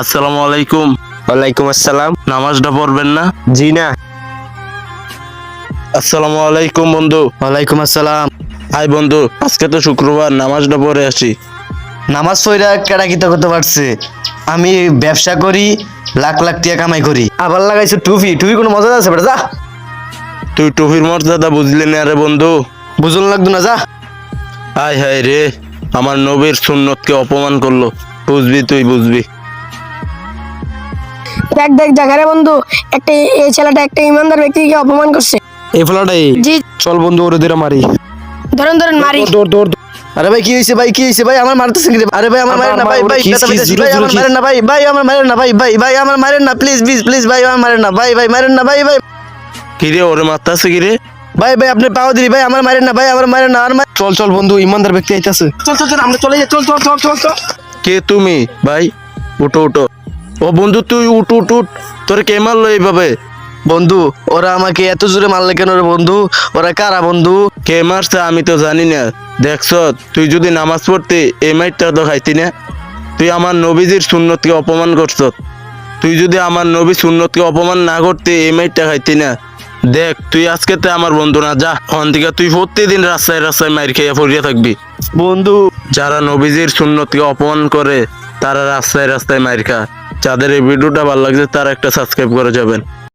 আসসালামু আলাইকুম। ওয়ালাইকুম আসসালাম। নামাজটা পড়বেন না? জি না। আসসালামু আলাইকুম বন্ধু। ওয়ালাইকুম আসসালাম। হাই বন্ধু আজকে তো শুক্রবার নামাজটা পড়ে আসি। নামাজ পড়া কেডা কিতা করতে পারছে। আমি ব্যবসা করি লাখ লাখ টাকা কামাই করি। আবার লাগাইছো টুপি। টুপি কোনো মজা আছে বেটা? যা। তুই টুপির মর্যাদা বুঝলি না রে বন্ধু। বুঝুন লাগতো না যা। হাই হায় রে আমার নবীর সুন্নতকে অপমান করল। বুঝবি তুই বুঝবি। দেখ দেখ জাগারে বন্ধু একটা এই ছেলেটা একটা ইমানদার ব্যক্তিকে অপমান করছে। এই ফলাটাই জি। চল বন্ধু ওরে ধরে মারি। ধরেন ধরেন মারি। দৌড় দৌড় দৌড়। আরে ভাই কি হয়েছে ভাই কি হয়েছে ভাই? আমার মারতেছে কি আরে ভাই আমার মারেন না ভাই ভাই ভাই আমার মারেন না ভাই ভাই আমার মারেন না ভাই ভাই ভাই আমার মারেন না প্লিজ প্লিজ প্লিজ ভাই আমার মারেন না ভাই ভাই মারেন না ভাই ভাই। কিরে ওরে মারতাছে কিরে? ভাই ভাই আপনি পাও দিলি ভাই আমার মারেন না ভাই আমার মারেন না আর চল চল বন্ধু ইমানদার ব্যক্তি আইতাছে। চল চল চল আমরা চলে যাই চল চল চল চল চল। কে তুমি? ভাই উঠো উঠো। ও বন্ধু তুই উঠ উঠ উঠ। তোর কে মারলো এইভাবে? বন্ধু ওরা আমাকে এত জোরে মারলে কেন রে বন্ধু? ওরা কারা বন্ধু? কে মারছে আমি তো জানি না। দেখছ তুই যদি নামাজ পড়তে এই মাইটটা তো খাইতি না। তুই আমার নবীজির সুন্নতকে অপমান করছ। তুই যদি আমার নবী সুন্নতকে অপমান না করতে এই মাইটটা খাইতি না। দেখ তুই আজকে তো আমার বন্ধু না যা। ওখান থেকে তুই প্রতিদিন রাস্তায় রাস্তায় মাইর খেয়ে পড়িয়া থাকবি। বন্ধু। যারা নবীজির সুন্নতকে অপমান করে তারা রাস্তায় রাস্তায় মাইর খা যাদের এই ভিডিওটা ভালো লাগছে তারা একটা সাবস্ক্রাইব করে যাবেন।